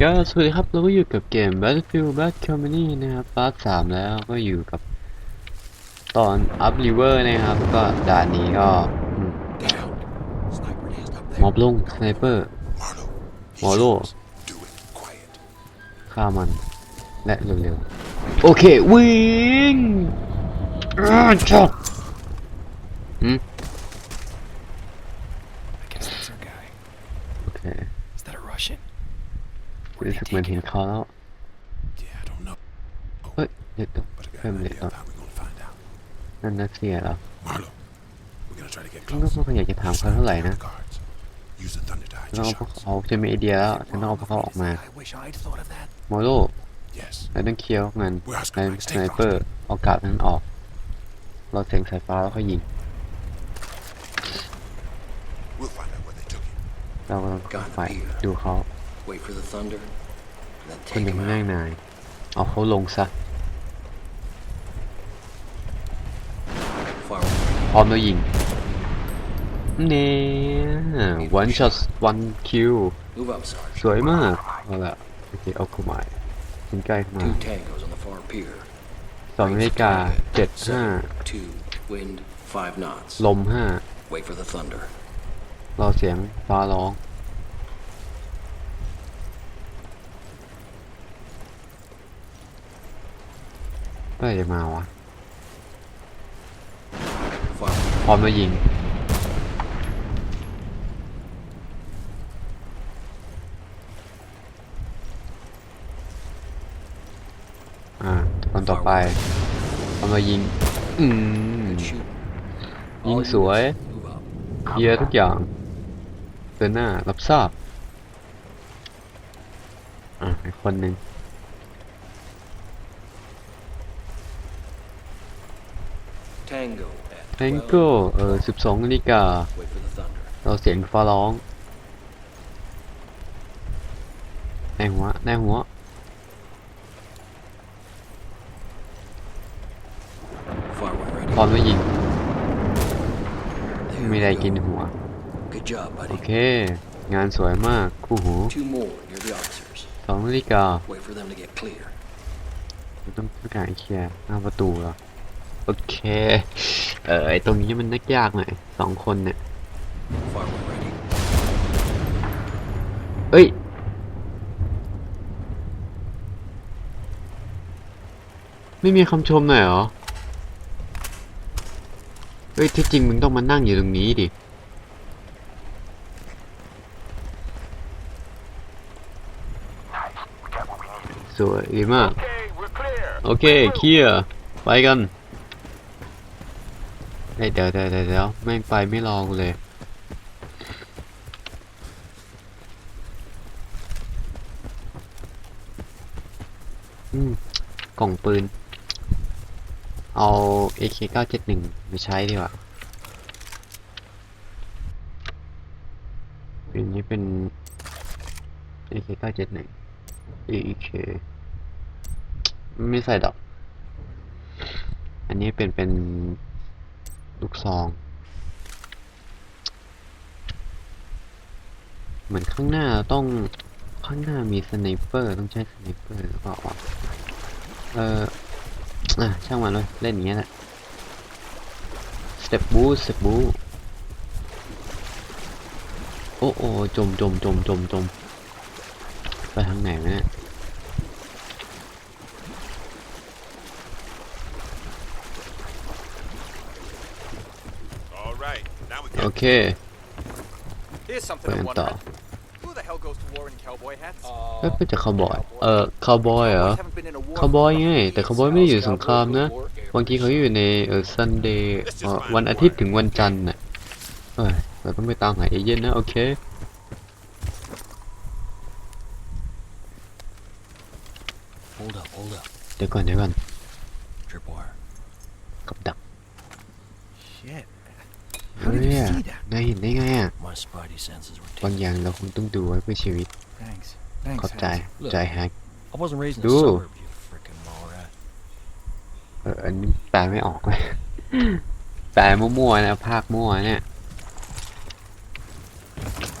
ก็สวัสดีครับเราก็อยู่กับเกม Battlefield Bad Company นะครับพาร์ทสามแล้วก็อยู่กับตอน Up River นะครับ ก็ด่านนี้ก็มอบลงสไนเปอร์ Marlo. he's Marlo. yours. Do it quiet. ฆ่ามัน และเร็วๆ โอเค วิ่งอ้าวจ้ะอืม I guess that's our guy. โอเค Is that a Russian? รู้สึกเหมือนเห็นเขาแล้ว Yeah, I don't know. เฮ้ยเดี๋ยวต้อง But I got เพิ่ม an เลย idea ต่อ of how we're gonna find out. นั่นนักเสียเหรอ Marlo, we're gonna try to get ฉันก็ close. ไม่อยากจะถามเขาเท่าไหร่นะ Guards. Use the thunder to hide ฉัน your เอาพวก shots. เขาจะมีไอเดียแล้วฉันต้องเอาพวกเขาออกมา I wish I'd thought of that. โมโล Yes. เราต้องเคลียร์พวกมัน We're ใน Oscar Mike. สไน Stay เปอร์ frosty. เอากาดนั้นออก เราเสียงสายฟ้าแล้วก็ยิง We'll find out where they took him. เรากำลังเข้าไปดูเขา Wait for the thunder, then คน take หนึ่ง him ง่าย out. นาย เอาเขาลงซะ Far away. พร้อมแล้วยิงเน่ one shot one kill Move up, Sarge. สวยมากเอาละโอเคเอาเข้ามาฉันใกล้เข้ามา Two tangos on the far pier. สองนาฬิกาเจ็ดห้า Seven, two, wind, five knots. ลมห้า Wait for the thunder. รอเสียงฟ้าร้อง เมื่อไหร่จะมาวะ Far พร้อมแล้วยิง อ่าคนต่อไปพร้อมแล้วยิง อืม shoot. ยิง All สวย units, Move up. เคลียร์ทุกอย่างเดินหน้ารับทราบ อะอีกคนหนึ่ง แทงโก้เออสิบสองนาฬิกา 12. Wait for the thunder. เราเสียงฟ้าร้องในหัวในหัว Far one พร้อม ready. แล้วยิง There ไม่ we ได้ go. กินหัว Good job, โอ buddy. เค งานสวยมาก คู่หู Two more near the officers. สองนาฬิกา Wait for them to get clear. เราต้องประกาศเคลียร์หน้าประตูเหรอ โอเค เออไอตรงนี้มันนักยากหน่อยสองคนเนี่ย Far one ready. เอ้ย ไม่มีคำชมหน่อยเหรอ เฮ้ยที่จริงมึงต้องมานั่งอยู่ตรงนี้ดิ สวยดีมากโอเค เคลียร์ ไปกัน เฮ้ยเดี๋ยวเดี๋ยวเดี๋ยวเดี๋ยวแม่ไปไม่รอกูเลยอืมกล่องปืน เอา AK971 ไปใช้ดีกว่าปืนนี้เป็น AK971 AK ไม่ใส่ดอก อันนี้เป็นเป็น ลูกซอง เหมือนข้างหน้าต้องข้างหน้ามีสไนเปอร์ต้องใช้สไนเปอร์หรือเปล่าวะเอออะช่างมันเลยเล่นอย่างเงี้ยแหละสเต็ปบูสเต็ปบูโอ้โอ้จมจมจมจมจมไปทางไหนวะเนี่ย All right, now we โอ got เค Here's ไป something กั I'm นต่อ wondering. Who the hell goes to war in cowboy hats? เอ้ยเพื่อจะคาวบอย เอ่อคาวบอยเหรอ Cowboys haven't been in a war คาวบอยไง for แต่คาวบอยไม่ได้อยู่สงครามนะ บางทีเขาอยู่ในเออซันเดย์วันอาทิตย์ถึงวันจันทร์น่ะเอ้ยเราต้องไปตามหาเอเย่นนะ โอเค Hold up, hold up. เดี๋ยวก่อนเดี๋ยวก่อน Tripwire. กับดัก Shit. เฮ้ย นายเห็นได้ไงอะ My spidey senses were บาง tingling. อย่างเราคงต้องดูไว้เพื่อชีวิต Thanks. Thanks. ขอบใจ Look. ใจแฮก I wasn't raised in a Dude. suburb, you frickin' mall rat. เอออันนี้แปลไม่ออกเลยแปลมั่วๆนะภาคมั่วเนี่ย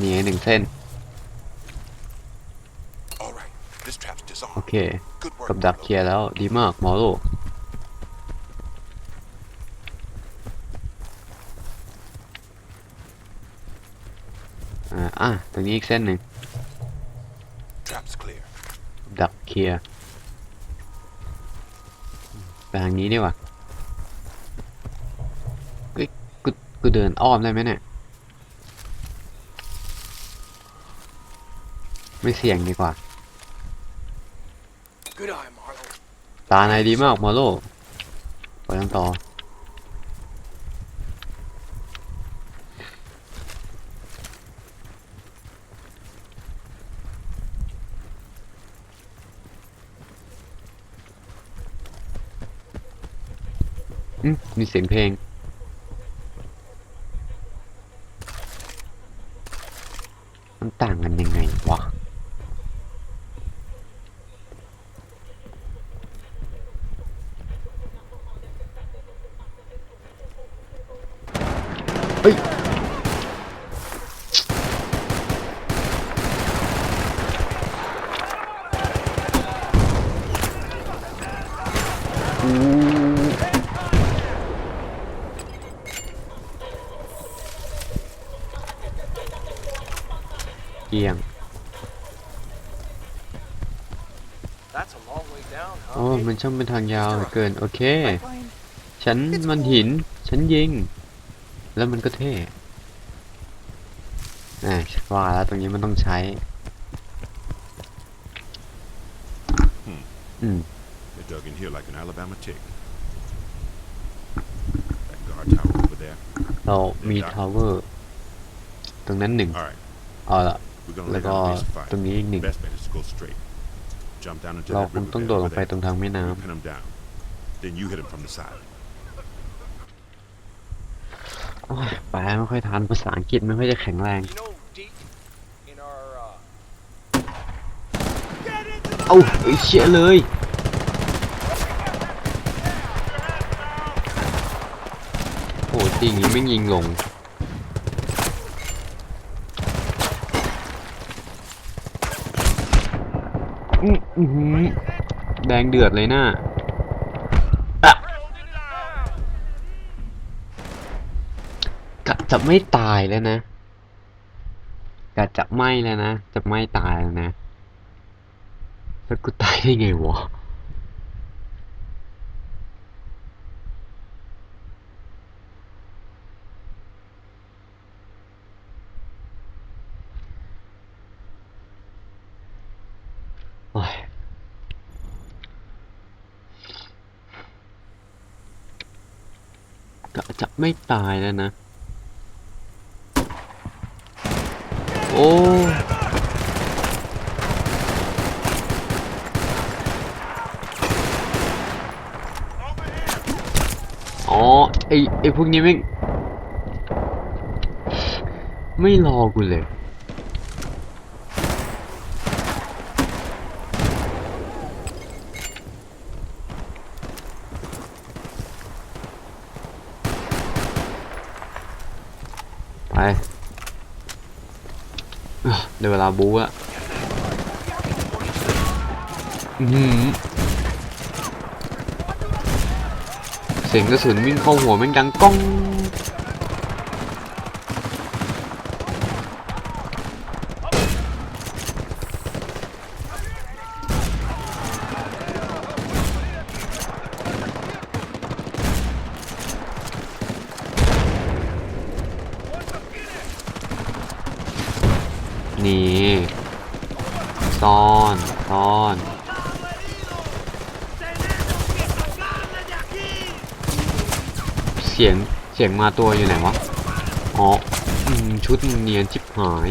นี่ไงหนึ่งเส้น All right. เค Good work. กับดัก Marlowe. เคลียร์แล้ว ดีมากมอโลอ่า อะตรงนี้อีกเส้นหนึ่ง Trap's clear. ดักเคลียร์ไปทางนี้ดีกว่าเฮ้ยกูกูเดินอ้อมได้ไหมเนี่ย ไม่เสี่ยงดีกว่า Good eye, Marlowe. ตาในดีมากมอโลไปกันต่อ มีเสียงเพลง มันต่างกันยังไงวะ เฮ้ยอู้ เกี่ยง That's a long way down, โอ้ huh? มันช่างเป็นทางยาวเหลือเกิน โอเค Pipeline? ฉันมันหิน ฉันยิง แล้วมันก็เท่แหมว่าแล้วตรงนี้มันต้องใช้ อืม They dug in here like an Alabama tick. That guard tower over there. เรามีทาวเวอร์ ตรงนั้นหนึ่ง All right, เอาละ we're gonna แล้ lay วก็ down a piece of ตรง fire. นี้อีกหนึ่ง Best bet is to go straight. Jump down into เรา that คง river ต้อง bed โดดล over งไป there. ตรงทางแม่น้ You pin them down. Then you hit them from the side. ำโอ้ยแปลไม่ค่อยทันภาษาอังกฤษไม่ค่อยจะแข็งแรง You know, deep in our, uh... เอ้าไอ้เชี่ยเลยโอ้จริงนี้ไม่ยิงลง อื้ออื้อหือแดงเดือดเลยน่ะอะกะจะไม่ตายแล้วนะกะจะไม่แล้วนะ จะไม่ตายแล้วนะ แล้วกูตายได้ไงวะ โอ้ยก็ จะไม่ตายแล้วนะ โอ้อ๋อไอไอพวกนี้ไม่งไม่รอกูเลย ไปอะ เดี๋ยวเวลาบู๊อะอื้อหือเสียงกระสุนวิ่งเข้าหัวแม่งดังก้อง นี่ซ่อนซ่อนเสียงเสียงมาตัวอยู่ไหนวะอ๋ออชุดเนียนชิบหาย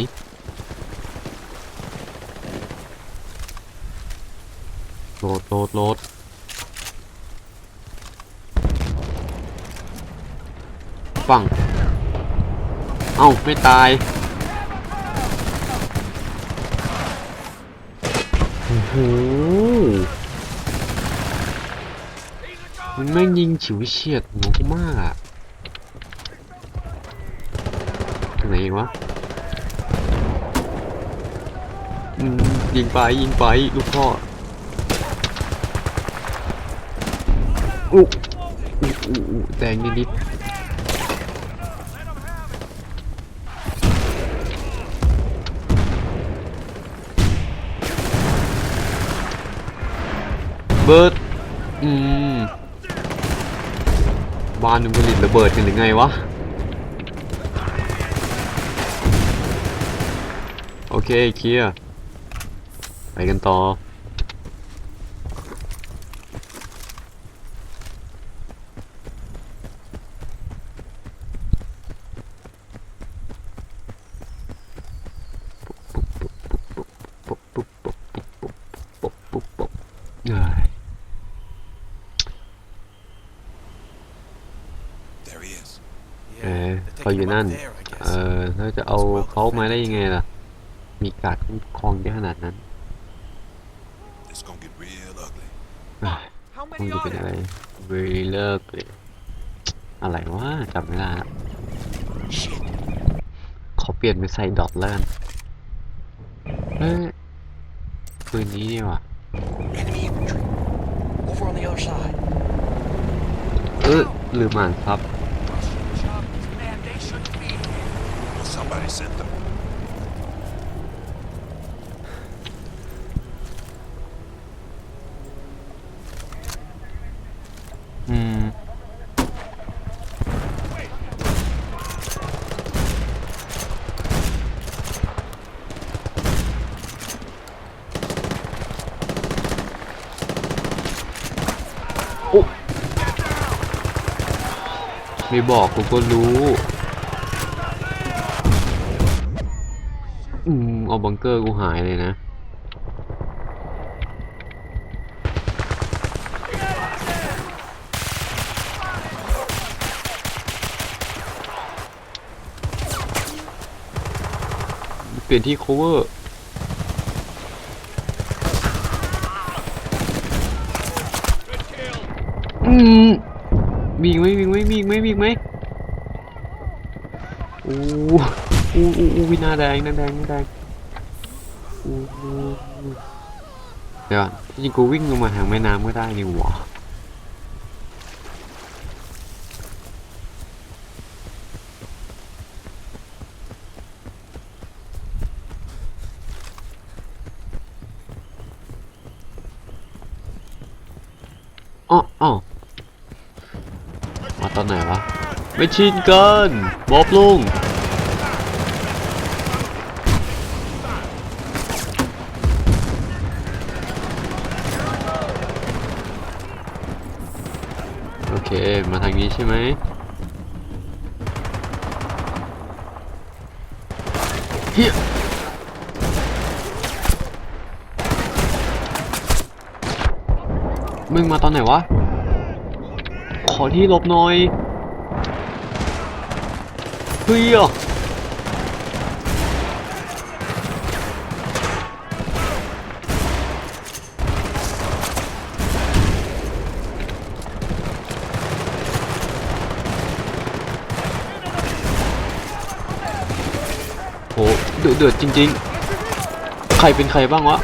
โหลดโหลดโหลดฟังเอ้าไม่ตาย โอ้โห มันแม่งยิงฉิวเฉียดหัวกูมากอะตรงไหนอีกวะอืมยิงไปยิงไปลูกพ่ออุ๊อุ๊อุ๊อุ๊แดงนิดเบิร์ดอืม บ้านมึงผลิตระเบิดกันหรือไงวะ โอเคเคลียร์ไปกันต่อ ปุ๊บปุ๊บปุ๊บปุ๊บปุ๊บปุ๊บปุ๊บเอ้ย There he is. เอ อ they're เขาอยู่ taking him นั่น up there, I เอ guess. อแล้วจะเอาเขามาได้ยังไงล่ะ มีการดคุ้มครองเยอะขนาดนั้น It's gonna get real ugly. เอ้ย How คง many จะ are เป็น there? อะไรเวเลิกเลยอะไรวะจำไม่ได้ละ Shit. ขอเปลี่ยนไปใส่ดอทแล้วกันเอ้ยปืนนี้นี่ว่ะ Enemy infantry. Over on the other side. เออลืมอ่านซับ somebody sent them. อืมโอ้ไม่บอกกูก็รู้ อืมเอาบังเกอร์กูหายเลยนะ เปลี่ยนที่ cover อืมมีอีกไหมมีอีกไหมมีอีกไหมมีอีกไหมโอ้ อ้โอ้โอ้วินาแดงนาแดงนาแดงอู้เดี๋ยวจริงๆกูวิ่งลงมาทางแม่น้ำก็ได้นี่หว่าอ๋ออ๋อมาตอนไหนวะไม่ชินเกันบอบลุงาทางนี้ใช่ไหมเฮียมึงมาตอนไหนวะ ขอที่ลบหน่อยเฮียโห เดือดจริง ๆ ใครเป็นใครบ้างวะ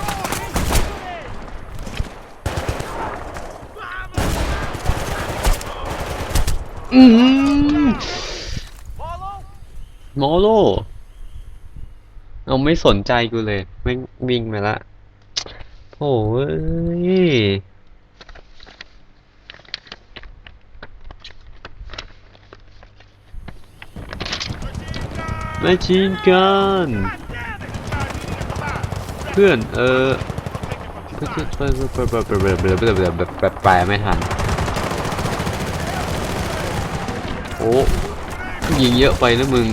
อืม Follow? โมโลเอาไม่สนใจกูเลยไม่งวิ่งไปละโอ้ยไม่ชินกัน พื่อนเออแปลไปไปไปไปไปไปไปไม่ทันโอ้ยิงเยอะไปนะมึง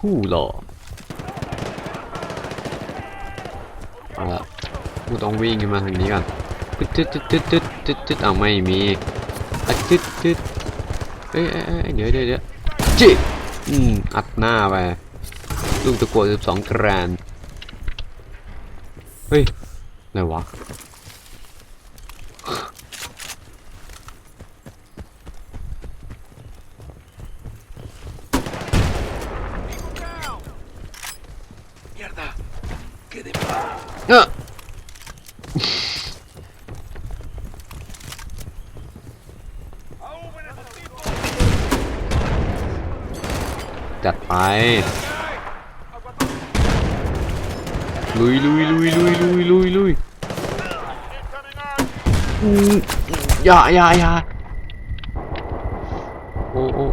คู่หล่อเอาละกูต้องวิ่งขึ้นมาทางนี้ก่อนตึ๊ดตึ๊ดตึ๊ดตึ๊ดตึ๊ดตึ๊ดตึ๊ดอ้าวไม่มีตึ๊ดตึ๊ดเอ้ยเอ้ยเอ้ยเดี๋ยวเดี๋ยวเดี๋ยวจิ อืม อัดหน้าไป ลูกตะกัวสิบสองกรน เฮ้ยอะไรวะ Mierda. Quedé เออ จัดไป ลุยลุยลุยลุยลุยลุยลุยอืม อย่าอย่าอย่าโอ้โอ้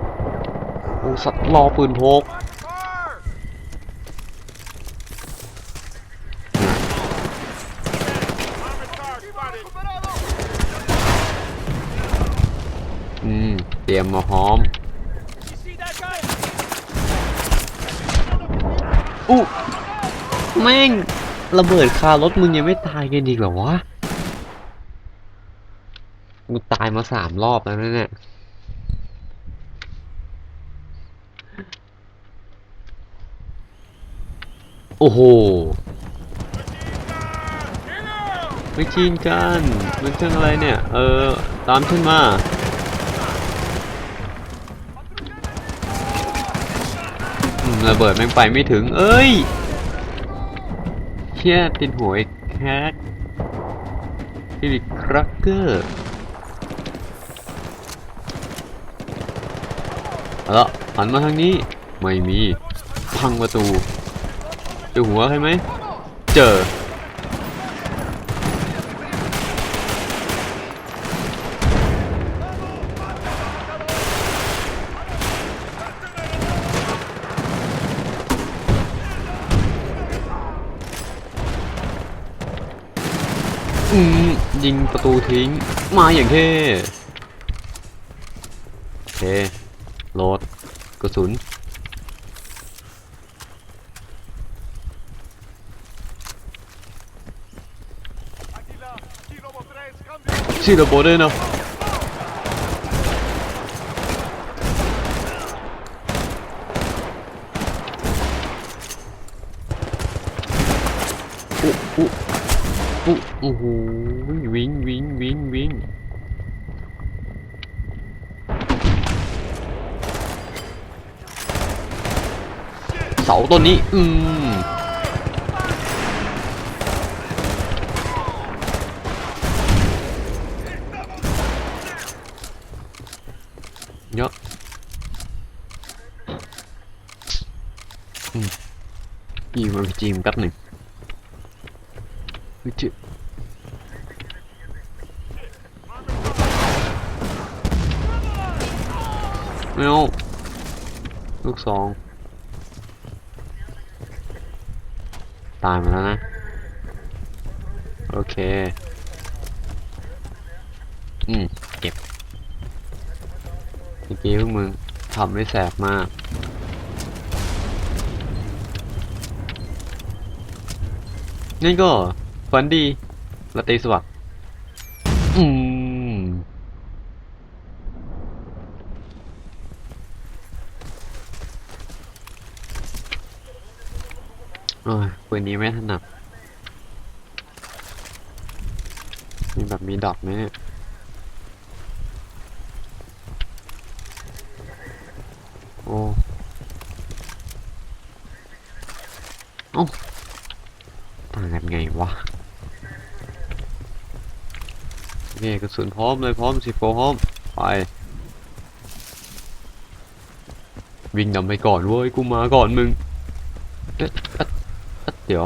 โอ้สัตว์รอปืนพกอืม เตรียมมาพร้อมอู้แม่งระเบิดคารถมึงยังไม่ตายกันอีกเหรอวะ กูตายมาสามรอบแล้วนะเนี่ย โอ้โหไม่ชินกัน มันเรื่องอะไรเนี่ย เออ ตามฉันมา ระเบิดแม่งไปไม่ถึง เอ้ยเชี่ยติดหัวไอ้แคทฟิลิปครักเกอร์ เอาละหันมาทางนี้ ไม่มี พังประตูเจอหัวใช่ไหม เจอ อืม ยิงประตูทิ้ง มาอย่างเท่โอเค โหลดกระสุน Sí, lo moreno. Uh, uh, uh, โอ้โหวิ่งวิ่งวิ่งวิ่ง เสาต้นนี้ อืมเยอะอืมอีวจีมแป๊บหนึ่งวิจิไม่เอาลูกสอง ตายมาแล้วนะ โอเค อืม เก็บเมื่อกี้พวกมึงทำไม่แสบมากนั่นก็ฝันดีราตรีสวัสดิ์อืม โอ้ยปืนนี้ไม่ถนัดมีแบบมีดอกไหมเนี่ยโอ้เอ้ต่างกันไงวะโอเคกระสุนพร้อมเลยพร้อมสิโฟพร้อม ไป วิ่งนำไปก่อนเว้ย กูมาก่อนมึง เดี๋ยว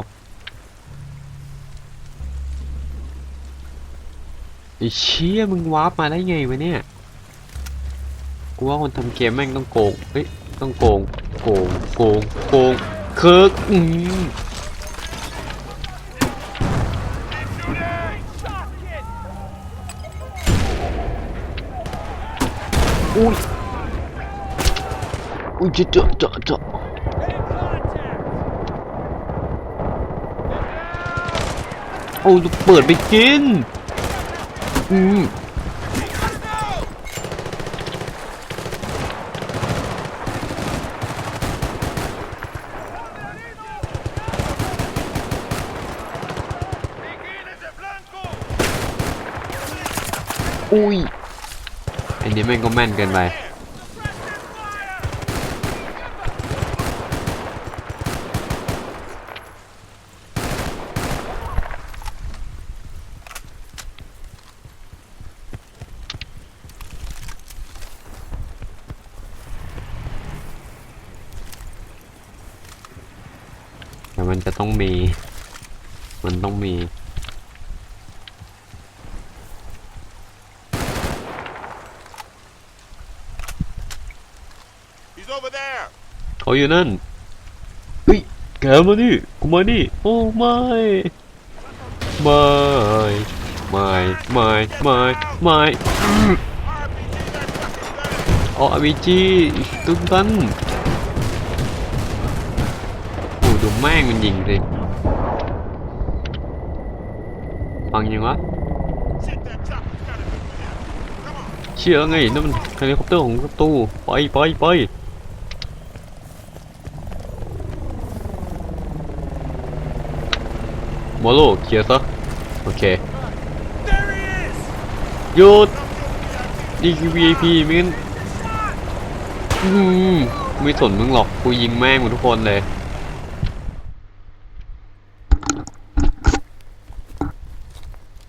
ไอ้เชี่ยมึงวาร์ปมาได้ไงวะเนี่ย กูว่าคนทำเกมแม่งต้องโกง เฮ้ย ต้องโกง โกง โกง โกงเคิร์กอืมอุ้ยอุ้ยเจาะเจาะเจาะเจาะ In contact! โอ้ยเปิดไปกิน อืมอุ้ยอันนี้แม่งก็แม่นเกินไป แต่มันจะต้องมี มันต้องมี He's over there. เขาอยู่นั่น เฮ้ย แกมานี่กูมานี่โอ้ไม่ไม่ไม่ไม่ไม่ไม่ RPG, that fucking gun. อ๋ออาวีจีตุ้มตันโอ้ดู แม่งมันยิงสิฟังยังวะเชื่อไงนั่นมันเฮลิคอปเตอร์ของตู้ไปไปไปมโลเคลียร์ซะโอเคหยุดนี่คือ VIP ไม่งั้นอืมไม่สนมึงหรอกกูยิงแม่งหมดทุกคนเลย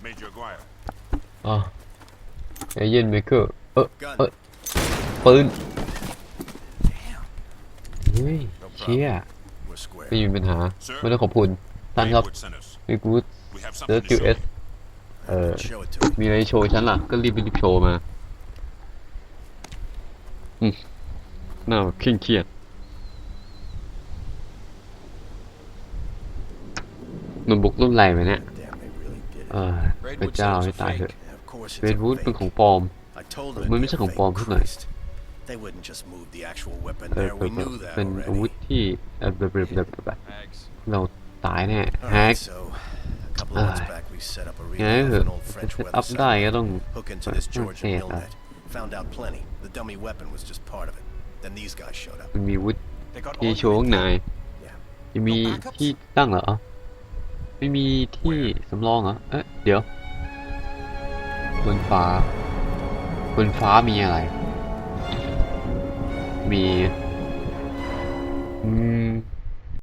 Major Aguirre. อะ เอเย่นเมเกอร์ เออเออปืนเฮ้ยเชี่ย We're square. ไม่มีปัญหา ไม่ต้องขอบคุณท่านครับ Maywood sent us. มีกูด We have เซิร์ something ช to คิว show เอส you. เอ่อ Show it to me. มีอะไรโชว์ฉันล่ะ ก็รีบรีบโชว์มาอืมน่าเคร่งเครียดโน้ตบุ๊กรุ่นอะไรไหมเนี่ย Damn, they really did เออพระเจ้าให้ตายเถอะ Yeah, of course เฟ it's ซ a บุ๊กเป็น fake. ของปลอม I told them มัน it'd ไม่ be ใช่ a ของปลอม fake. สักหน่อย Christ. They wouldn't just move the actual weapon เออ there. เปิ We ด knew that เป็นอาวุธ already. ที่เออแบบแบบแบบแบบ Thanks. เราตายแน่ All แฮก right, so a couple of months Ah. back, we set up a ไง relay เห of อะ an old จะ French เซต weather อัพได้ก็ satellite. ต้อง Hook into เปิด this เครื่อง Georgia เทศ mill อะ net. Found out plenty. The dummy weapon was just part of it. Then these guys showed up. มันมีอาวุธ They got ที่ all โชว์ข้างใน Yeah. จะมีที่ตั้งเหรอ ไม่มีที่สำรองเหรอ เอ๊ะ เดี๋ยว บนฟ้า บนฟ้ามีอะไร มี อืม